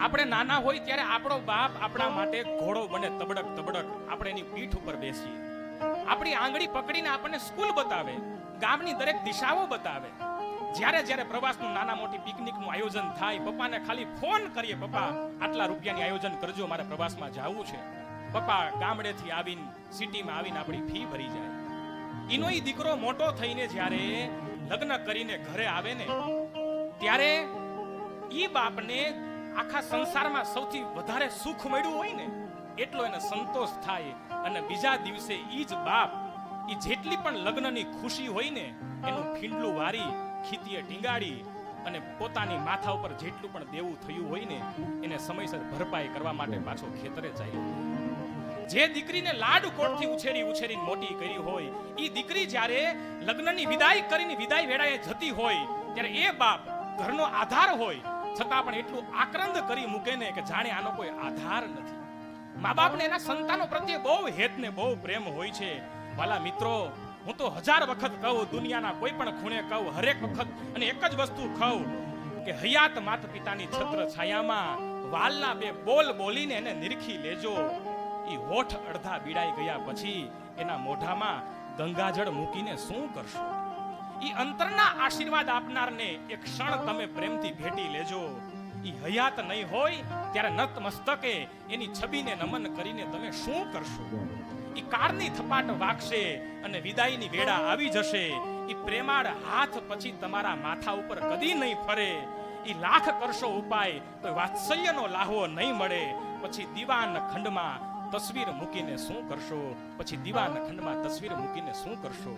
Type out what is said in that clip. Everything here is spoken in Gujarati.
આપણે નાના હોય ત્યારે આપણો બાપ આપણા માટે ઘોડો બને, તબડક તબડક. આપણે એની પીઠ ઉપર બેસીએ. આપણી આંગળી પકડીને આપણને સ્કૂલ બતાવે, ગામની દરેક દિશાઓ બતાવે. જ્યારે જ્યારે પ્રવાસનું નાના મોટી પિકનિકનું આયોજન થાય, પપ્પાને ખાલી ફોન કરીએ, પપ્પા, આટલા રૂપિયાની આયોજન કરજો, મારે પ્રવાસમાં જવું છે. પપ્પા ગામડેથી આવીને, સિટીમાં આવીને આપણી ફી ભરી જાય. એનો ઈ દીકરો મોટો થઈને જ્યારે લગ્ન કરીને ઘરે આવે ને, ત્યારે ઈ બાપને આખા સંસારમાં સૌથી વધારે સુખ મળ્યું હોય ને, એટલો એને સંતોષ થાય. અને બીજા દિવસે ઈ જ બાપ એ જેટલી પણ લગ્નની ખુશી હોય ને, એનું ફીંડલું વારી, ખીતીએ ટીંગાડી અને પોતાની માથા ઉપર જેટલું પણ દેવું થયું હોય ને, એને સમયસર ભરપાઈ કરવા માટે પાછો ખેતરે ચાલ્યો. જે દીકરીને લાડ કોટથી ઉછેરી ઉછેરી મોટી કરી હોય એ દીકરી જ્યારે લગ્નની વિદાય કરીને વિદાય વેળાએ જતી હોય, ત્યારે એ બાપ ઘરનો આધાર હોય છતાં પણ એટલું આક્રંદ કરી મૂકે ને કે જાણે આનો કોઈ આધાર નથી. મા બાપને એના સંતાનો પ્રત્યે બહુ હેત ને બહુ પ્રેમ હોય છે. વાલા મિત્રો, હું તો હજાર વખત કહું, દુનિયાના કોઈ પણ ખૂણે કહું, હરેક વખત અને એક જ વસ્તુ કહું કે હયાત માત પિતાની છત્ર છાયામાં વાલના બે બોલ બોલીને એને નિરખી લેજો. ઈ હોઠ અડધા બીડાઈ ગયા પછી એના મોઢામાં ગંગાજળ મૂકીને શું કરશો? ઈ અંતરના આશીર્વાદ આપનારને એક ક્ષણ તમે પ્રેમથી ભેટી લેજો. ઈ હયાત નહીં હોય ત્યારે નત મસ્તકે એની છબીને નમન કરીને તમે શું કરશો? ઈ કારની થપાટ વાગશે અને વિદાયની વેળા આવી જશે. ઈ પ્રેમાળ હાથ પછી તમારા માથા ઉપર કદી નહીં ફરે. ઈ લાખ કરશો ઉપાય તો વાત્સલ્યનો લાહવો નહીં મળે. પછી દીવાન ખંડમાં તસવીર મૂકીને શું કરશો? પછી દીવાન ખંડમાં તસવીર મૂકીને શું કરશો?